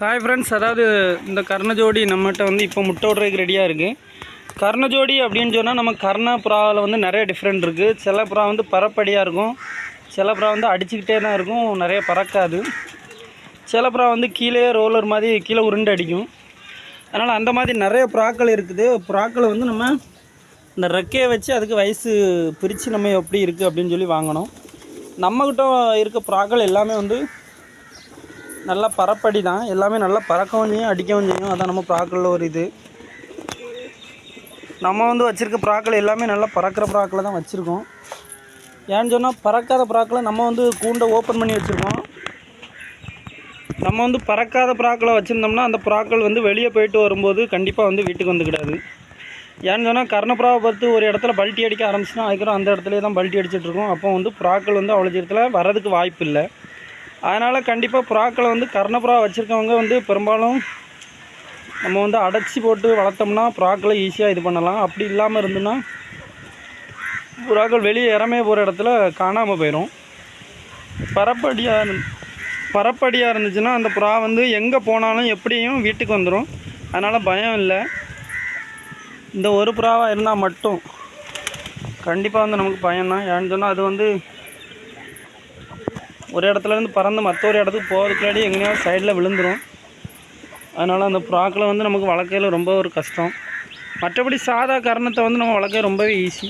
Hi friends அதாவது இந்த கர்ணஜோடி நம்மகிட்ட வந்து இப்போ முட்டை விடுறதுக்கு ரெடியாக இருக்குது கர்ணஜோடி அப்படின்னு சொன்னால் நம்ம கர்ண புறாவில் வந்து நிறைய டிஃப்ரெண்ட் இருக்குது சில புறா வந்து பரப்படியாக இருக்கும். சில புறா வந்து அடிச்சுக்கிட்டே தான் இருக்கும். நிறைய பறக்காது. சில புறா வந்து கீழே ரோலர் மாதிரி கீழே உருண்டு அடிக்கும். அதனால் அந்த மாதிரி நிறைய புறாக்கள் இருக்குது. புறாக்களை வந்து நம்ம இந்த ரெக்கையை வச்சு அதுக்கு வயசு பிரித்து நம்ம எப்படி இருக்குது அப்படின்னு சொல்லி வாங்கணும். நம்மக்கிட்ட இருக்க புறாக்கள் எல்லாமே வந்து நல்லா பரப்படி தான். எல்லாமே நல்லா பறக்கவும் செய்யும் அடிக்கவும் செய்யும். அதான் நம்ம ப்ராக்களில் ஒரு இது. நம்ம வந்து வச்சுருக்க புறாக்கள் எல்லாமே நல்லா பறக்கிற ப்ராக்கில் தான் வச்சுருக்கோம். ஏன்னு சொன்னால் பறக்காத ப்ராக்கில் நம்ம வந்து கூண்டை ஓப்பன் பண்ணி வச்சுருக்கோம். நம்ம வந்து பறக்காத ப்ராக்கில் வச்சுருந்தோம்னா அந்த ப்ராக்கள் வந்து வெளியே போயிட்டு வரும்போது கண்டிப்பாக வந்து வீட்டுக்கு வந்துக்கிடாது. ஏன்னு சொன்னால் கர்ணப்புறாவை பார்த்து ஒரு இடத்துல பல்ட்டி அடிக்க ஆரம்பிச்சுன்னா அதுக்கப்புறம் அந்த இடத்துலயே தான் பல்ட்டி அடிச்சிட்ருக்கோம் அப்போ வந்து புறாக்கள் வந்து அவ்வளோ சீக்கிரத்தில் வரதுக்கு வாய்ப்பு இல்லை அதனால் கண்டிப்பாக புறாக்களை வந்து கர்ணப்புறா வச்சுருக்கவங்க வந்து பெரும்பாலும் நம்ம வந்து அடைச்சி போட்டு வளர்த்தோம்னா புறாக்களை ஈஸியாக இது பண்ணலாம். அப்படி இல்லாமல் இருந்துன்னா புறாக்கள் வெளியே இறமே போகிற இடத்துல காணாமல் போயிடும் பரப்படியாக இருந்து பரப்படியாக இருந்துச்சுன்னா அந்த புறா வந்து எங்கே போனாலும் எப்படியும் வீட்டுக்கு வந்துடும் அதனால் பயம் இல்லை. இந்த ஒரு புறாவாக இருந்தால் மட்டும் கண்டிப்பாக வந்து நமக்கு பயம்தான். ஏன்னு சொன்னால் அது வந்து ஒரு இடத்துல இருந்து பறந்து மற்ற ஒரு இடத்துக்கு போகிறதுக்குள்ளாடி எங்கேயாவது சைடில் விழுந்துடும் அதனால் அந்த புறாக்களை வந்து நமக்கு வளர்க்கையில் ரொம்ப ஒரு கஷ்டம். மற்றபடி சாதா கரணத்தை வந்து நம்ம வளர்க்க ரொம்பவே ஈஸி